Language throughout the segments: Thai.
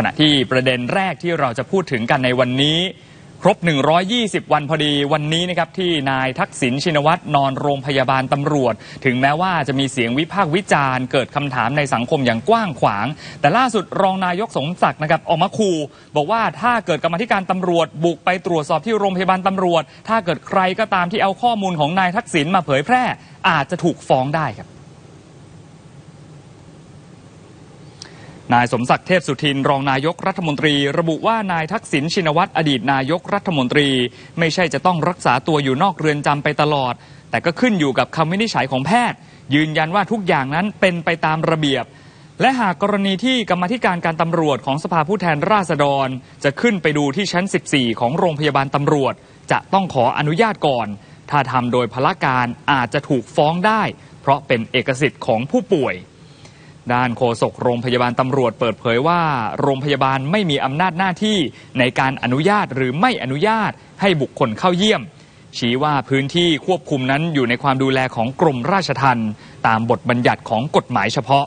ขณะที่ประเด็นแรกที่เราจะพูดถึงกันในวันนี้ ครบ 120 วันพอดีวันนี้นะครับที่นายทักษิณชินวัตรนอนโรงพยาบาลตำรวจ ถึงแม้ว่าจะมีเสียงวิพากษ์วิจารณ์เกิดคำถามในสังคมอย่างกว้างขวาง แต่ล่าสุดรองนายกสมศักดิ์นะครับออกมาคูบอกว่าถ้าเกิดกรรมธิการตำรวจ บุกไปตรวจสอบที่โรงพยาบาลตำรวจ ถ้าเกิดใครก็ตามที่เอาข้อมูลของนายทักษิณมาเผยแพร่ อาจจะถูกฟ้องได้ครับ นายสมศักดิ์เทพสุทินรองนายกรัฐมนตรี ระบุว่านายทักษิณชินวัตรอดีตนายกรัฐมนตรี ไม่ใช่จะต้องรักษาตัวอยู่นอกเรือนจำไปตลอด แต่ก็ขึ้นอยู่กับคำวินิจฉัยของแพทย์ ยืนยันว่าทุกอย่างนั้นเป็นไปตามระเบียบ และหากกรณีที่กรรมธิการการตำรวจของสภาผู้แทนราษฎร จะขึ้นไปดูที่ชั้น 14 ของโรงพยาบาลตำรวจ จะต้องขออนุญาตก่อน ถ้าทำโดยพละการอาจจะถูกฟ้องได้ เพราะเป็นเอกสิทธิ์ของผู้ป่วย ด้านโฆษกโรงพยาบาลตำรวจเปิดเผยว่า โรงพยาบาลไม่มีอำนาจหน้าที่ในการอนุญาตหรือไม่อนุญาตให้บุคคลเข้าเยี่ยม ชี้ว่าพื้นที่ควบคุมนั้นอยู่ในความดูแลของกรมราชทัณฑ์ตามบทบัญญัติของกฎหมายเฉพาะ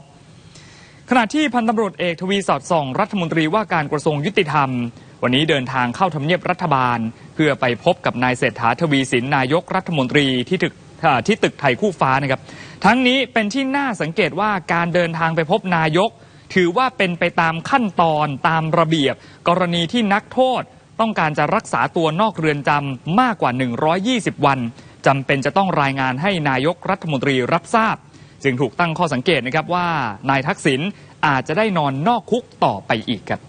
ขณะที่พันตำรวจเอกทวีสอดส่อง รัฐมนตรีว่าการกระทรวงยุติธรรม วันนี้เดินทางเข้าทำเนียบรัฐบาล เพื่อไปพบกับนายเศรษฐาทวีสินนายกรัฐมนตรีที่ตึก ที่ตึกไทยคู่ฟ้านะครับ ทั้งนี้เป็นที่น่าสังเกตว่าการเดินทางไปพบนายก ถือว่าเป็นไปตามขั้นตอนตามระเบียบ กรณีที่นักโทษต้องการจะรักษาตัวนอกเรือนจำมากกว่า 120 วันจำเป็นจะต้องรายงานให้นายกรัฐมนตรีรับทราบ จึงถูกตั้งข้อสังเกตนะครับว่านายทักษิณอาจจะได้นอนนอกคุกต่อไปอีกครับ